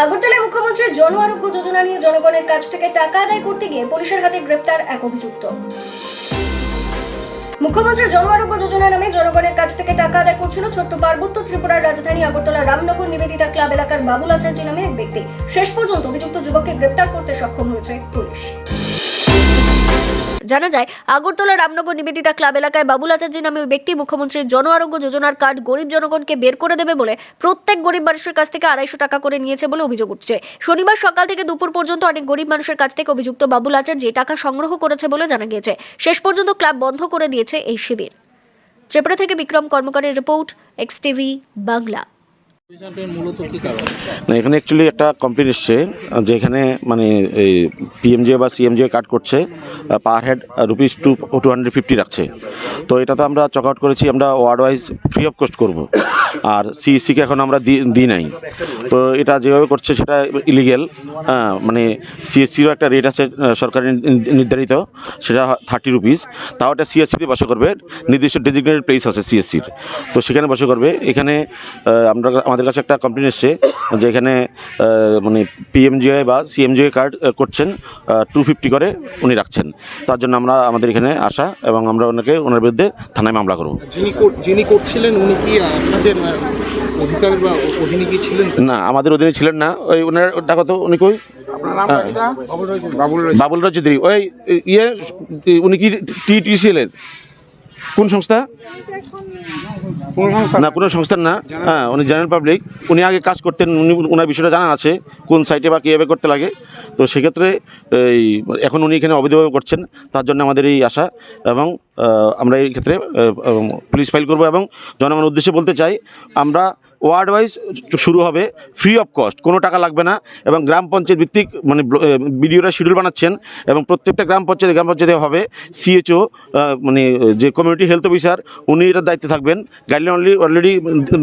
আগরতলায় মুখ্যমন্ত্রী জন আরোগ্য যোজনা নিয়ে জনগণের কাছ থেকে টাকা আদায় করতে গিয়ে পুলিশের হাতে গ্রেপ্তার এক অভিযুক্ত। মুখ্যমন্ত্রী জন আরোগ্য যোজনা নামে জনগণের কাছ থেকে টাকা আদায় করছিল ছোট্ট পার্বত্য ত্রিপুরার রাজধানী আগরতলা রামনগর নিবেদিতা ক্লাব এলাকার বাবুল আচার্য নামে এক ব্যক্তি। শেষ পর্যন্ত অভিযুক্ত যুবককে গ্রেপ্তার করতে সক্ষম হয়েছে পুলিশ। জানা যায়, আগরতলা রামনগর নিবেদিতা ক্লাব এলাকায় বাবুল আচার্য নামে ওই ব্যক্তি মুখ্যমন্ত্রীর জন আরোগ্য যোজনার কার্ড গরিব জনগণকে বের করে দেবে বলে প্রত্যেক গরিব মানুষের কাছ থেকে আড়াইশো টাকা করে নিয়েছে বলে অভিযোগ উঠছে। শনিবার সকাল থেকে দুপুর পর্যন্ত অনেক গরিব মানুষের কাছ থেকে অভিযুক্ত বাবুল আচার্য টাকা সংগ্রহ করেছে বলে জানা গিয়েছে। শেষ পর্যন্ত ক্লাব বন্ধ করে দিয়েছে এই শিবির। ত্রিপুরা থেকে বিক্রম কর্মকারের রিপোর্ট এক্স টিভি বাংলা। না, এখানে অ্যাকচুয়ালি একটা কমপ্লেন এসছে যে এখানে মানে এই পিএমজে বা সিএমজে কাট করছে per head rupees two two hundred fifty রাখছে। তো এটা তো আমরা চক আউট করেছি, আমরা ward wise free of cost করব। আর সিইসিকে এখন আমরা দিই নাই। তো এটা যেভাবে করছে, সেটা ইলিগেল হ্যাঁ মানে সিএসসিরও একটা রেট আছে সরকারি নির্ধারিত, সেটা থার্টি রুপিস তাও এটা সিএসসিতে বসে করবে, নির্দিষ্ট ডেজিগনেটেড প্লেস আছে সিএসসির তো সেখানে বসে করবে, এখানে আমরা আমাদের কাছে একটা কমপ্লেন এসছে যে এখানে মানে পিএমজিআই বা সিএমজিআই কার্ড করছেন টু ফিফটি করে উনি রাখছেন। তার জন্য আমরা আমাদের এখানে আসা এবং আমরা ওনাকে ওনার বিরুদ্ধে থানায় মামলা করব। যিনি কর- করছিলেন উনি কি আপনাদের ছিলেন? না আমাদের অধীনে ছিলেন না। ওই ওনার টাকা তো উনি কই? হ্যাঁ। বাবুল রাজুদ্রি ওই ইয়ে উনি কি টি টিসিএল এর কোন সংস্থা? না কোনো সংস্থার না হ্যাঁ উনি জেনারেল পাবলিক উনি আগে কাজ করতেন উনি ওনার বিষয়টা জানা আছে কোন সাইটে বা কীভাবে করতে লাগে। তো সেক্ষেত্রে এই এখন উনি এখানে অবৈধভাবে করছেন তার জন্য আমাদের এই আশা। এবং আমরা এই ক্ষেত্রে পুলিশ ফাইল করব এবং জনগণের উদ্দেশ্যে বলতে চাই, আমরা ওয়ার্ড ওয়াইজ শুরু হবে ফ্রি অফ কস্ট কোনো টাকা লাগবে না এবং গ্রাম পঞ্চায়েত ভিত্তিক মানে বিডিওরা শিডিউল বানাচ্ছেন এবং প্রত্যেকটা গ্রাম পঞ্চায়েত গ্রাম পঞ্চায়েতে হবে সিএচও মানে যে কমিউনিটি হেলথ অফিসার উনি এটার দায়িত্বে থাকবেন। গাইডলাইন অলরেডি অলরেডি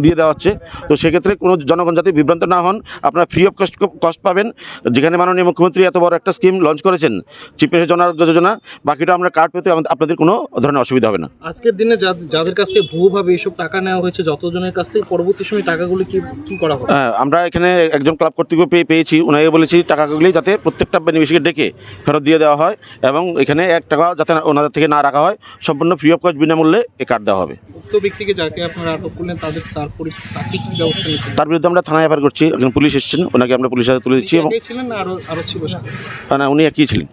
দিয়ে দেওয়া হচ্ছে। তো সেক্ষেত্রে কোনো জনগণ যাতে বিভ্রান্ত না হন, আপনারা ফ্রি অফ কস্ট কস্ট পাবেন। যেখানে মাননীয় মুখ্যমন্ত্রী এত বড় একটা স্কিম লঞ্চ করেছেন চিফ মিনিস্টার জন আরোগ্য যোজনা, বাকিটা আমরা কার্ড পেতে আপনাদের কোনো ধরনের অসুবিধা হবে না। আজকের দিনে যাদের কাছ থেকে ভুয়োভাবে এইসব টাকা নেওয়া হয়েছে যতজনের কাছ থেকে পরবর্তী সময় টাকাগুলি কি কি করা হবে? হ্যাঁ, আমরা এখানে একজন ক্লাব কর্তৃপক্ষ পেয়ে পেয়েছি। ওনাকে বলেছি টাকাগুলি যাতে প্রত্যেকটা বেনিফিশিয়ারি ডেকে ফেরত দিয়ে দেওয়া হয় এবং এখানে এক টাকা যাতে না- ওনাদের থেকে না রাখা হয় সম্পূর্ণ ফ্রি অফ কস্ট বিনামূল্যে এ কার্ড দেওয়া হবে। উক্ত ব্যক্তিকে যাকে আপনারা আটক করলেন তাদের তারপরে তাকে কি ব্যবস্থা তার বিরুদ্ধে আমরা থানায় এফআইআর করছি। একজন পুলিশ এসেছেন ওনাকে আমরা পুলিশের হাতে তুলে দিচ্ছি এবং ছিলেন ছিল? না উনি একই ছিলেন।